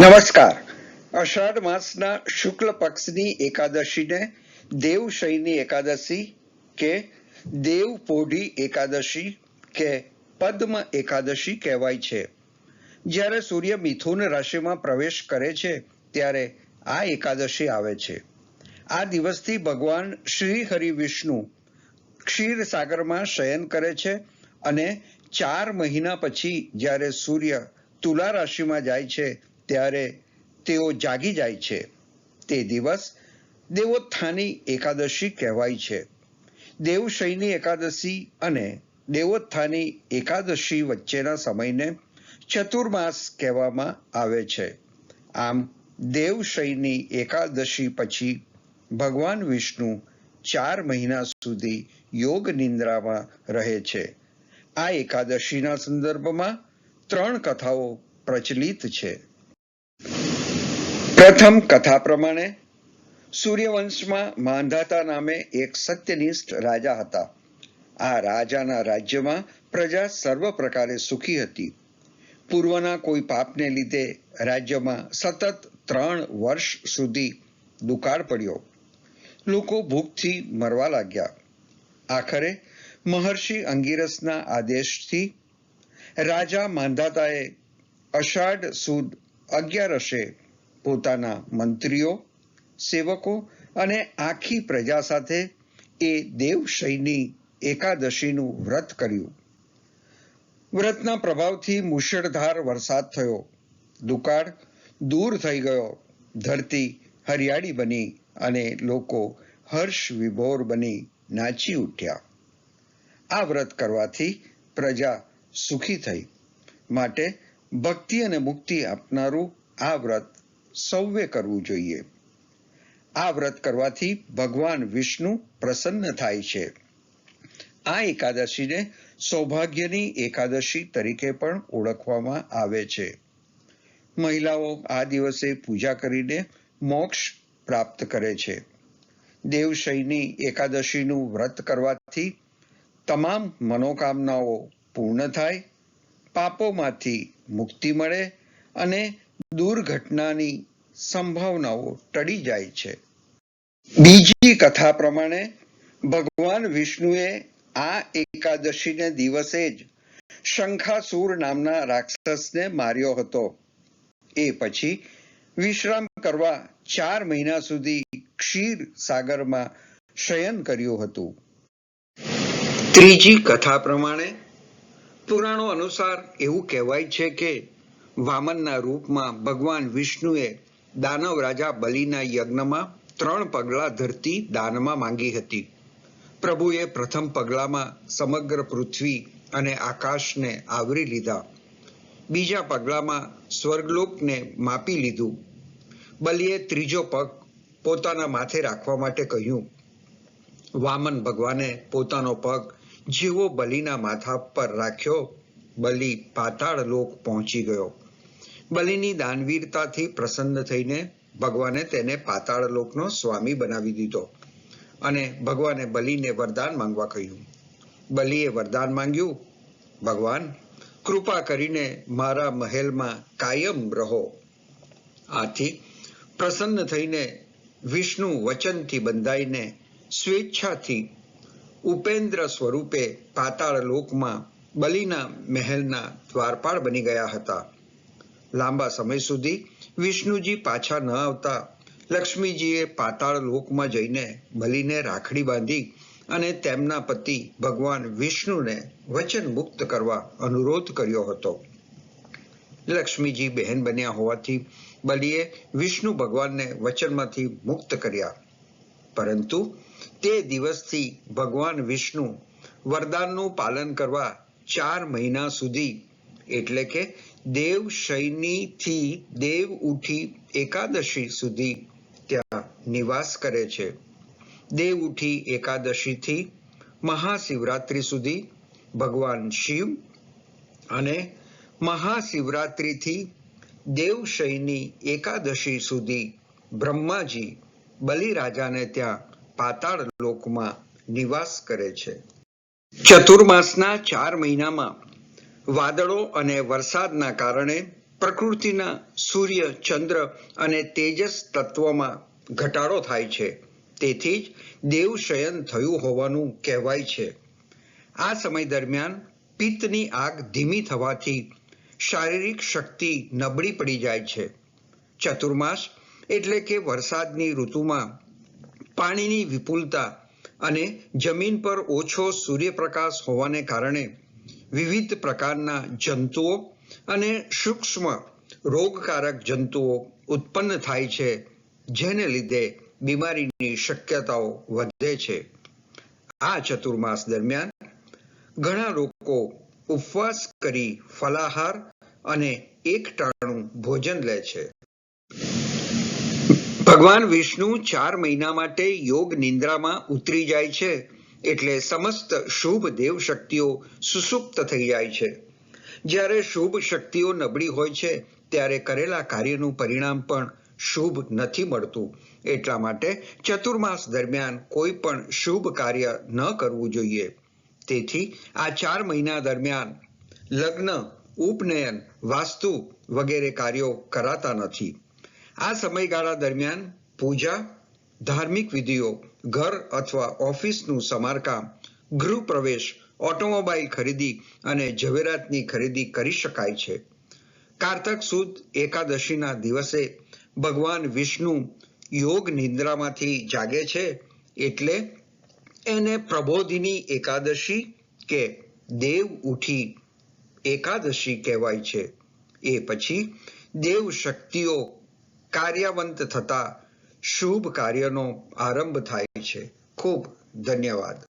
નમસ્કાર. અષાઢ માસના શુક્લ પક્ષની એકાદશીને દેવશયની એકાદશી કે દેવ પોઢી એકાદશી કે પદ્મ એકાદશી કહેવાય છે. જ્યારે સૂર્ય મિથુન રાશિમાં પ્રવેશ કરે છે, ત્યારે આ એકાદશી આવે છે. આ દિવસથી ભગવાન શ્રી હરિ વિષ્ણુ ક્ષીર સાગરમાં શયન કરે છે અને ચાર મહિના પછી જ્યારે સૂર્ય તુલા રાશિમાં જાય છે ત્યારે તેઓ જાગી જાય છે. તે દિવસ દેવોત્થાની એકાદશી કહેવાય છે. દેવશયની એકાદશી અને દેવોત્થાની એકાદશી વચ્ચેના સમયને ચતુર્માસ કહેવામાં આવે છે. આમ દેવશયની એકાદશી પછી ભગવાન વિષ્ણુ ચાર મહિના સુધી યોગ નિંદ્રામાં રહે છે. આ એકાદશીના સંદર્ભમાં ત્રણ કથાઓ પ્રચલિત છે. પ્રથમ કથા પ્રમાણે સૂર્યવંશમાં માંધાતા નામે એક સત્યનિષ્ઠ રાજા હતા. આ રાજાના રાજ્યમાં પ્રજા સર્વ પ્રકારે સુખી હતી. પૂર્વના કોઈ પાપને લીધે રાજ્યમાં સતત ત્રણ વર્ષ સુધી દુકાળ પડ્યો. લોકો ભૂખથી મરવા લાગ્યા. આખરે મહર્ષિ અંગીરસના આદેશથી રાજા માંધાતાએ અષાઢ સુદ અગિયારસે પોતાના મંત્રીઓ, સેવકો અને આખી પ્રજા સાથે એ દેવશયની એકાદશીનું વ્રત કર્યું. વ્રતના પ્રભાવથી મુશળધાર વરસાદ થયો. દુકાળ દૂર થઈ ગયો. ધરતી હરિયાળી બની અને લોકો હર્ષ વિભોર બની નાચી ઉઠ્યા. આ વ્રત કરવાથી પ્રજા સુખી થઈ. માટે ભક્તિ અને મુક્તિ આપનારું આ વ્રત સૌએ કરવું જોઈએ. આ વ્રત કરવાથી ભગવાન વિષ્ણુ પ્રસન્ન થાય છે. આ એકાદશીને સૌભાગ્યની એકાદશી તરીકે પણ ઓળખવામાં આવે છે. મહિલાઓ આ દિવસે પૂજા કરીને મોક્ષ પ્રાપ્ત કરે છે. દેવશયની એકાદશીનું વ્રત કરવાથી તમામ મનોકામનાઓ પૂર્ણ થાય, પાપોમાંથી મુક્તિ મળે અને દુર્ઘટનાની સંભાવનાઓ ટળી જાય છે. બીજી કથા પ્રમાણે ભગવાન વિષ્ણુએ આ એકાદશીને દિવસે જ શંખાસુર નામના રાક્ષસને માર્યો હતો. એ પછી વિશ્રામ કરવા ચાર મહિના સુધી ક્ષીર સાગરમાં શયન કર્યું હતું. ત્રીજી કથા પ્રમાણે પુરાણો અનુસાર એવું કહેવાય છે કે વામનના રૂપમાં ભગવાન વિષ્ણુએ દાનવ રાજા બલિના યજ્ઞમાં ત્રણ પગલા ધરતી દાનમાં માંગી હતી. પ્રભુએ પ્રથમ પગલામાં સમગ્ર પૃથ્વી અને આકાશને આવરી લીધા. બીજા પગલામાં સ્વર્ગલોકને માપી લીધું. બલિએ ત્રીજો પગ પોતાના માથે રાખવા માટે કહ્યું, વામન ભગવાને પોતાનો પગ જેવો બલિના માથા પર રાખ્યો, બલિ પાતાળ લોક પહોંચી ગયો. બલિની દાનવીરતાથી પ્રસન્ન થઈને ભગવાને તેને પાતાળ લોકનો સ્વામી બનાવી દીધો અને ભગવાને બલિને વરદાન માંગવા કહ્યું. બલિએ વરદાન માંગ્યું. ભગવાન, કૃપા કરીને મારા મહેલમાં કાયમ રહો. આથી પ્રસન્ન થઈને વિષ્ણુ વચનથી બંધાઈને સ્વેચ્છાથી ઉપેન્દ્ર સ્વરૂપે પાતાળ લોકમાં બલિના મહેલના દ્વારપાળ બની ગયા હતા. લાંબા સમય સુધી વિષ્ણુજી પાછા ન આવતા. લક્ષ્મીજીએ પાતાળ લોકમાં જઈને બલીને રાખડી બાંધી અને તેમના પતિ ભગવાન વિષ્ણુને વચન મુક્ત કરવા અનુરોધ કર્યો હતો. લક્ષ્મીજી બહેન બન્યા હોવાથી બલીએ વિષ્ણુ ભગવાનને વચનમાંથી મુક્ત કર્યા. પરંતુ તે દિવસથી ભગવાન વિષ્ણુ વરદાનનું પાલન કરવા ચાર મહિના સુધી, એટલે કે દેવ શયનીથી દેવ ઉઠી એકાદશી સુધી ત્યાં નિવાસ કરે છે. દેવ ઉઠી એકાદશીથી મહાશિવરાત્રિ સુધી ભગવાન શિવ અને મહાશિવરાત્રિથી દેવશયની એકાદશી સુધી બ્રહ્માજી બલિરાજાને ત્યાં પાતાળ લોકમાં નિવાસ કરે છે. ચતુર્માસના ચાર મહિનામાં વાદળો અને વરસાદના કારણે પ્રકૃતિના સૂર્ય, ચંદ્ર અને તેજસ તત્વમાં ઘટાડો થાય છે. તેથી જ દેવ શયન થયું હોવાનું કહેવાય છે. આ સમય દરમિયાન પિત્તની આગ ધીમી થવાથી શારીરિક શક્તિ નબળી પડી જાય છે. ચતુર્માસ એટલે કે વરસાદની ઋતુમાં પાણીની વિપુલતા અને જમીન પર ઓછો સૂર્યપ્રકાશ હોવાને કારણે વિવિધ પ્રકારના જંતુઓ અને સૂક્ષ્મ રોગકારક જંતુઓ ઉત્પન્ન થાય છે, જેને લીધે બીમારીની શક્યતાઓ વધે છે. આ ચતુર્માસ દરમિયાન ઘણા લોકો ઉપવાસ કરી ફલાહાર અને એક ટાણું ભોજન લે છે. ભગવાન વિષ્ણુ ચાર મહિના માટે યોગ નિંદ્રામાં ઉતરી જાય છે. એટલે સમસ્ત શુભ દેવ શક્તિઓ સુસુપ્ત થઈ જાય છે. જ્યારે શુભ શક્તિઓ નબળી હોય છે, ત્યારે કરેલા કાર્યનું પરિણામ પણ શુભ નથી મળતું. એટલા માટે ચતુર્માસ દરમિયાન કોઈ પણ શુભ કાર્ય ન કરવું જોઈએ. તેથી આ ચાર મહિના દરમિયાન લગ્ન, ઉપનયન, વાસ્તુ વગેરે કાર્યો કરાતા નથી. આ સમયગાળા દરમિયાન પૂજા ધાર્મિક વિધિઓ, ઘર અથવા ઓફિસનું સમારકામ ગૃહ પ્રવેશ ઓટોમોબાઈલ ખરીદી અને ઝવેરાતની ખરીદી કરી શકાય છે. કારતક સુદ એકાદશીના દિવસે ભગવાન વિષ્ણુ યોગ નિદ્રામાંથી જાગે છે એટલે એને પ્રબોધિની એકાદશી કે દેવ ઉઠી એકાદશી કહેવાય છે. એ પછી દેવ શક્તિઓ કાર્યવંત થતા શુભ કાર્યનો આરંભ થાય છે. ખૂબ ધન્યવાદ.